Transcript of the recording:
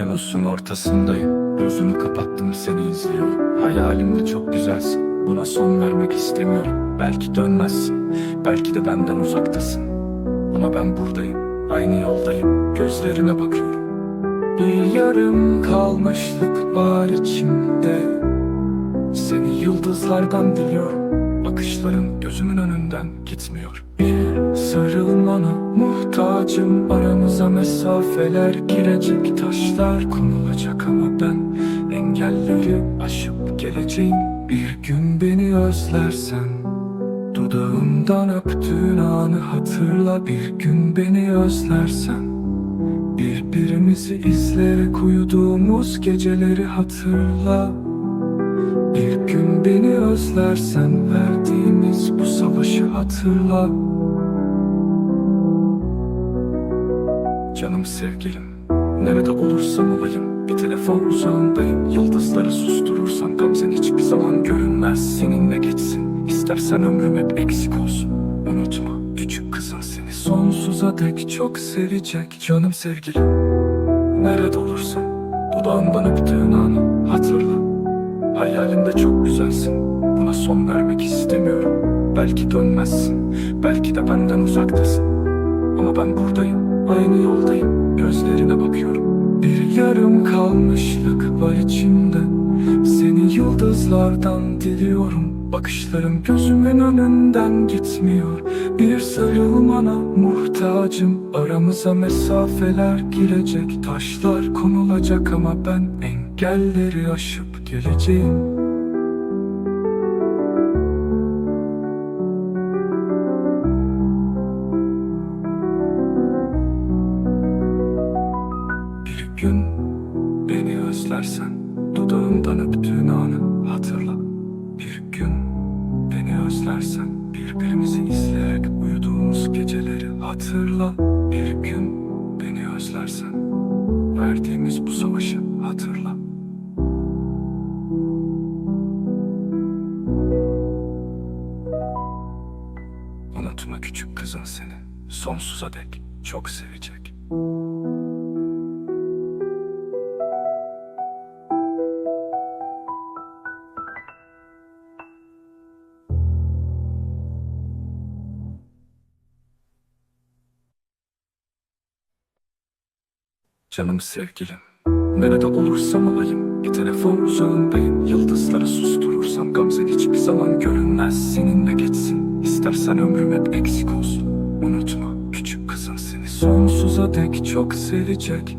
Okyanusun ortasındayım. Gözümü kapattım seni izliyorum. Hayalimde çok güzelsin. Buna son vermek istemiyorum. Belki dönmezsin. Belki de benden uzaktasın. Ama ben buradayım. Aynı yoldayım. Gözlerine bakıyorum. Bir yarım kalmışlık var içimde. Seni yıldızlardan diliyorum Bakışların gözümün önünden gitmiyor. Bir sarılmana muhtacım. Aramıza mesafeler girecek Taşlar konulacak ama ben Engelleri aşıp geleceğim. Bir gün beni özlersen Dudağımdan öptüğün anı hatırla. Bir gün beni özlersen Birbirimizi izleyerek uyuduğumuz geceleri hatırla. Bir gün beni özlersen verdiğimiz bu savaşı hatırla Canım sevgilim. Nerede olursam olayım Bir telefon uzağındayım. Yıldızları susturursan Gamzen hiçbir zaman görünmez. Seninle geçsin İstersen ömrüm hep eksik olsun. Unutma küçük kızın seni sonsuza dek çok sevecek. Canım sevgilim Nerede olursan Dudağımdan öptüğün anı hatırla. Hayalimde çok güzelsin Buna son vermek istemiyorum. Belki dönmezsin Belki de benden uzaktasın. Ama ben buradayım Aynı yoldayım Gözlerine bakıyorum. Bir yarım kalmışlık var içimde. Seni yıldızlardan diliyorum. Bakışların gözümün önünden gitmiyor. Bir sarılmana muhtacım. Aramıza mesafeler girecek. Taşlar konulacak ama ben engelleri aşıp geleceğim gün beni özlersen Dudağımdan öptüğün anı hatırla. Bir gün beni özlersen Birbirimizi izleyerek uyuduğumuz geceleri hatırla. Bir gün beni özlersen Verdiğimiz bu savaşı hatırla. Unutma küçük kızın seni sonsuza dek çok sevecek. Canım sevgilim, nerede olursam olayım Bir telefon uzağındayım. Yıldızları susturursam Gamzen hiçbir zaman görünmez. Seninle geçsin İstersen ömrüm hep eksik olsun. Unutma küçük kızın seni sonsuza dek çok sevecek